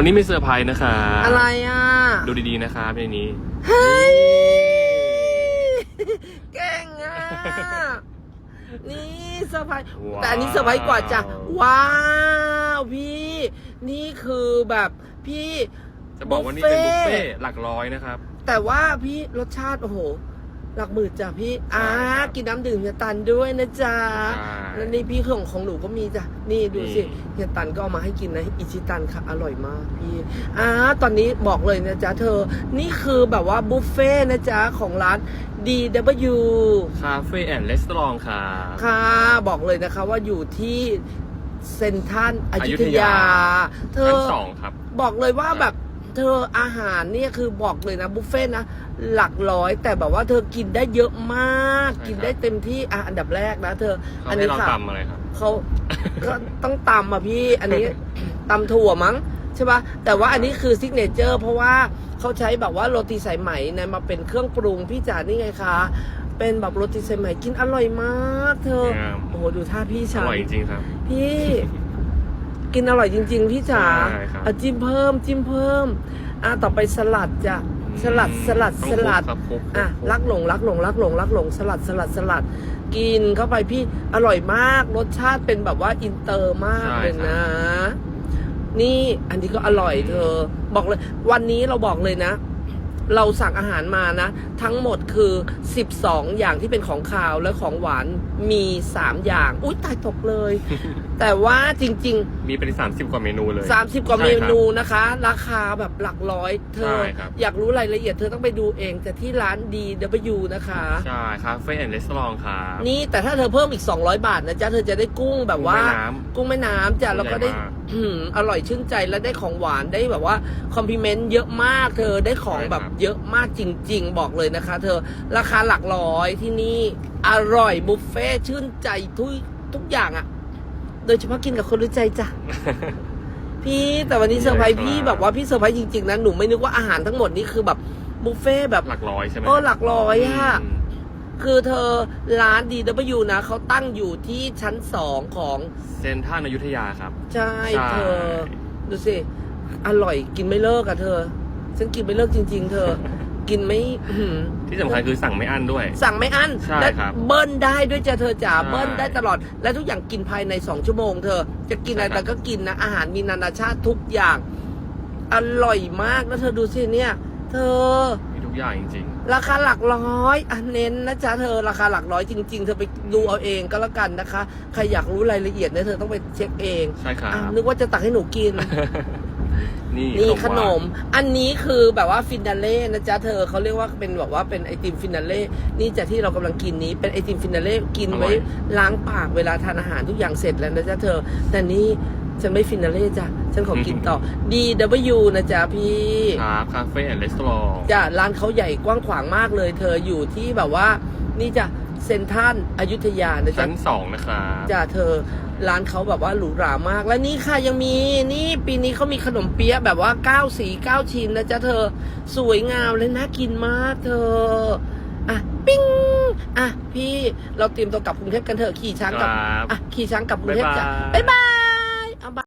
วันนี้มีเซอร์ไพรส์นะคะอะไรอะ ดูดีๆนะคะในนี้ เฮ้ย เก่งอะ นี่เซอร์ไพรส์ว้าว แต่อันนี้เซอร์ไพรส์กว่าจ้ะ ว้าว พี่ นี่คือแบบพี่ จะบอกว่านี่เป็นบุฟเฟ่ต์ต์หลักร้อยนะครับ แต่ว่าพี่รสชาติ โอ้โห หลักหมื่นจ้ะพี่อ่าใช่ครับกินน้ำดื่มเฮียตันด้วยนะจ๊ะใช่ แล้วนี่พี่ของของหนูก็มีจ้ะนี่ดูสินี่เฮียตันก็เอามาให้กินนะอิชิตันค่ะอร่อยมากพี่อ่าตอนนี้บอกเลยนะจ๊ะเธอ นี่คือแบบว่าบุฟเฟ่ต์นะจ๊ะของร้าน DW คาเฟ่แอนด์รีสอร์ทค่ะ ค่ะบอกเลยนะคะว่าอยู่ที่เซนทรันอยุธอยุธยา ยา เธชั้อนสองครับ บอกเลยว่าแบบ เธออาหารเนี่ยคือบอกเลยนะบุฟเฟ่ต์นะหลักร้อย แต่แบบว่าเธอกินได้เยอะมาก ใช่ครับ กินได้เต็มที่อะอันดับแรกนะเธอเขาอันให้นี้เราค่ะ ตำอะไรครับเขาก็ต้องตำอะพี่ อันนี้ตำถั่วมั้งใช่ปะแต่ว่าอันนี้คือซิกเนเจอร์เพราะว่าเขาใช้แบบว่าโรตีสายไหมเนี่ยมาเป็นเครื่องปรุงพี่จ๋านี่ไงคะ เป็นแบบโรตีสายไหมกินอร่อยมาก เธองามโอ้โหดูท่าพี่อฉันร่อยจริงๆครับ พี่ กินอร่อยจริง ๆ พี่จ๋าใช่ครับ เอาจิ้มเพิ่มจิ้มเพิ่ม อะต่อไปสลัดจ้ะสลัดสลัดต้องสลัดคลุกครับคลุกอะลักหลงลักหลงลักหลงลักหลงสลัดสลัดสลัด กินเข้าไปพี่อร่อยมากรสชาติเป็นแบบว่าอินเตอร์มากใช่เลยครับนะ นี่อันนี้ก็อร่อยเธอ บอกเลย วันนี้เราบอกเลยนะ เราสั่งอาหารมานะ ทั้งหมดคือ 12 อย่างที่เป็นของคาวและของหวานมี 3 อย่าง อุ้ยตายตกเลย แต่ว่าจริง ๆ มีเป็นสามสิบกว่าเมนูเลยสามสิบกว่าใช่เมครับนูนะคะ ราคาแบบหลักร้อยเธอใช่ครับอยากรู้รายละเอียดเธอต้องไปดูเองแต่ที่ร้าน DW นะคะ ใช่คาเฟ่แอนด์รีสอร์ทครับนี่แต่ถ้าเธอเพิ่มอีก 200 บาทนะจ๊ะเธอจะได้กุ้งแบบว่า กุ้งแม่น้ำกุ้งแม่น้ำจ้ะใหญ่แล้วก็ได้มาก อืมอร่อยชื่นใจและได้ของหวานได้แบบว่าคอมพลีเมนต์เยอะมาก เธอได้ของใช่ครับแบบเยอะมากจริง ๆ บอกเลยนะคะ เธอราคาหลักร้อยที่นี่อร่อยบุฟเฟ่ต์ชื่นใจทุกทุกอย่างอะโดยเฉพาะกินกับคนรู้ใจจ้ะพี่แต่วันนี้เซอร์ไพรส์พี่แบบว่าพี่เซอร์ไพรส์จริงๆนะหนูไม่นึกว่าอาหารทั้งหมดนี้คือแบบบุฟเฟ่ต์แบบหลักร้อยใช่ไหมเออหลักร้อยอะม คือเธอร้าน DW นะเขาตั้งอยู่ที่ชั้นสองของเซนทรัลอยุธยาครับ ใช่ใช่ เธอ ดูสิ อร่อยกินไม่เลิกอะเธอ ฉันกินไม่เลิกจริง ๆ เธอ กินไม่อื้อหือ ที่สำคัญคือสั่งไม่อั้นด้วย สั่งไม่อั้นใช่และครับเบิ้ลได้ด้วยจ้ะเธอจ๋าใช่เบิ้ลได้ตลอด และทุกอย่างกินภายในสองชั่วโมงเธอ จะกินอะไรใช่ครับ แต่ก็กินนะ อาหารมีนานาชาติทุกอย่าง อร่อยมากแล้วเธอดูสิเนี่ย เธอมีทุก อย่างจริงราคาหลักร้อยอันเน้นนะจ๊ะเธอราคาหลักร้อยจริง ๆ เธอไปดูเอาเองก็แล้วกันนะคะ ใครอยากรู้รายละเอียดเนี่ยเธอต้องไปเช็คเองๆ ใช่ครับ อะนึกว่าจะตักให้หนูกิน นี่นี่ขนหวานอันนี้คือแบบว่าฟินาเล่นะจ๊ะเธอเขาเรียกว่าเป็นแบบว่าเป็นไอติมฟินาเล่ นี่จะที่เรากำลังกินนี้เป็นไอติมฟินาเล่กินไว้ล้างปากเวลาทานอาหารทุกอย่างเสร็จแล้วนะจ๊ะเธอ แต่นี่ ฉันไม่ฟินาเล่จ้ะ ฉันขอกินต่อ DW นะจ๊ะพี่ครับคาเฟ่แอนด์รีสอร์ทจ้ะร้านเขาใหญ่กว้างขวางมากเลย เธออยู่ที่แบบว่า นี่จะเซนทรันอยุธยานะจ๊ะชั้นสองนะครับจ้ะเธอร้านเขาแบบว่าหรูหรามาก และนี่ค่ะยังมีนี่ปีนี้เขามีขนมเปี๊ยะแบบว่าเก้าสีเก้าชิ้นนะจ๊ะเธอ สวยงามและน่ากินมากเธออะปิ้งอะพี่เราเตรียมตัวกลับกรุงเทพกันเถอะขี่ช้างกลับครับอะขี่ช้างกลับกรุงเทพจ้ะบ๊าบ๊ายยบาบาย